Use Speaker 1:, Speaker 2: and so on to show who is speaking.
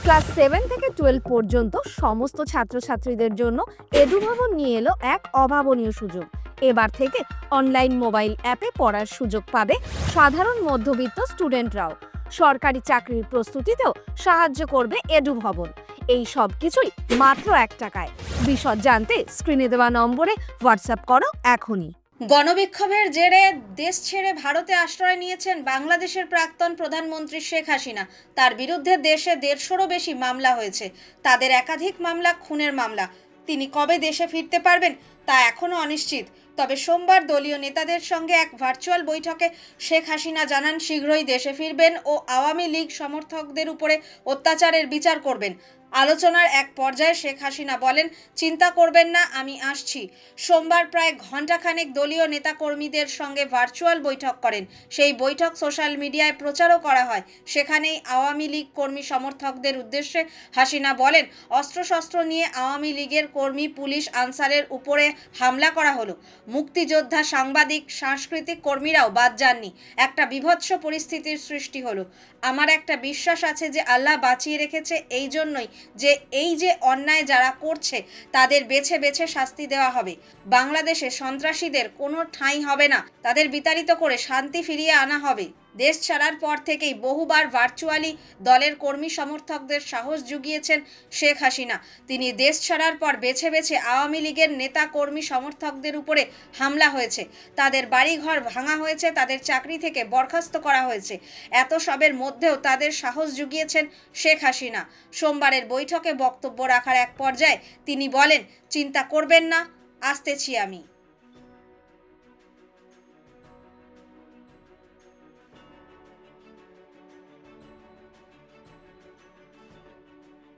Speaker 1: Class seven থেকে twelve পর্যন্ত সমস্ত ছাত্রছাত্রীদের জন্য এডুভবন নিয়ে এলো এক অভাবনীয় সুযোগ। এবার থেকে অনলাইন মোবাইল অ্যাপে পড়ার সুযোগ পাবে সাধারণ মধ্যবিত্ত স্টুডেন্টরাও। সরকারি চাকরির প্রস্তুতিতেও সাহায্য করবে এডু ভবন এই সব কিছুই মাত্র এক টাকায়। বিশদ জানতে স্ক্রিনে দেওয়া নম্বরে হোয়াটসঅ্যাপ করো এখনই।
Speaker 2: গণবিক্ষোভের জেরে দেশ ছেড়ে ভারতে আশ্রয় নিয়েছেন বাংলাদেশের প্রাক্তন প্রধানমন্ত্রী শেখ হাসিনা। তার বিরুদ্ধে দেশে দেড়শোরও বেশি মামলা হয়েছে। তাদের একাধিক মামলা খুনের মামলা। তিনি কবে দেশে ফিরতে পারবেন তা এখনও অনিশ্চিত। তবে সোমবার দলীয় নেতাদের সঙ্গে এক ভার্চুয়াল বৈঠকে শেখ হাসিনা জানান, শীঘ্রই দেশে ফিরবেন ও আওয়ামী লীগ সমর্থকদের উপরে অত্যাচারের বিচার করবেন। আলোচনার এক পর্যায়ে শেখ হাসিনা বলেন, চিন্তা করবেন না, আমি আসছি। সোমবার প্রায় ঘণ্টাখানেক দলীয় নেতাকর্মীদের সঙ্গে ভার্চুয়াল বৈঠক করেন। সেই বৈঠক সোশ্যাল মিডিয়ায় প্রচারও করা হয়। সেখানেই আওয়ামী লীগ কর্মী সমর্থকদের উদ্দেশ্যে হাসিনা বলেন, অস্ত্রশস্ত্র নিয়ে আওয়ামী লীগের কর্মী পুলিশ আনসারের উপরে হামলা করা হলো। মুক্তিযোদ্ধা, সাংবাদিক, সাংস্কৃতিক কর্মীরাও বাদ যাননি। একটা বিভৎস পরিস্থিতির সৃষ্টি হলো। আমার একটা বিশ্বাস আছে যে আল্লাহ বাঁচিয়ে রেখেছে, এই জন্যই যে এই যে অন্যায় যারা করছে, তাদের বেছে বেছে শাস্তি দেওয়া হবে। বাংলাদেশে সন্ত্রাসীদের কোনো ঠাঁই হবে না। তাদের বিতাড়িত করে শান্তি ফিরিয়ে আনা হবে। দেশ ছাড়ার পর থেকেই বহুবার ভার্চুয়ালি দলের কর্মী সমর্থকদের সাহস জুগিয়েছেন শেখ হাসিনা। তিনি দেশ ছাড়ার পর বেছে বেছে আওয়ামী লীগের নেতা কর্মী সমর্থকদের উপরে হামলা হয়েছে। তাদের বাড়িঘর ভাঙা হয়েছে, তাদের চাকরি থেকে বরখাস্ত করা হয়েছে। এত সবের মধ্যেও তাদের সাহস জুগিয়েছেন শেখ হাসিনা। সোমবারের বৈঠকে বক্তব্য রাখার এক পর্যায়ে তিনি বলেন, চিন্তা করবেন না, আসতেছি আমি।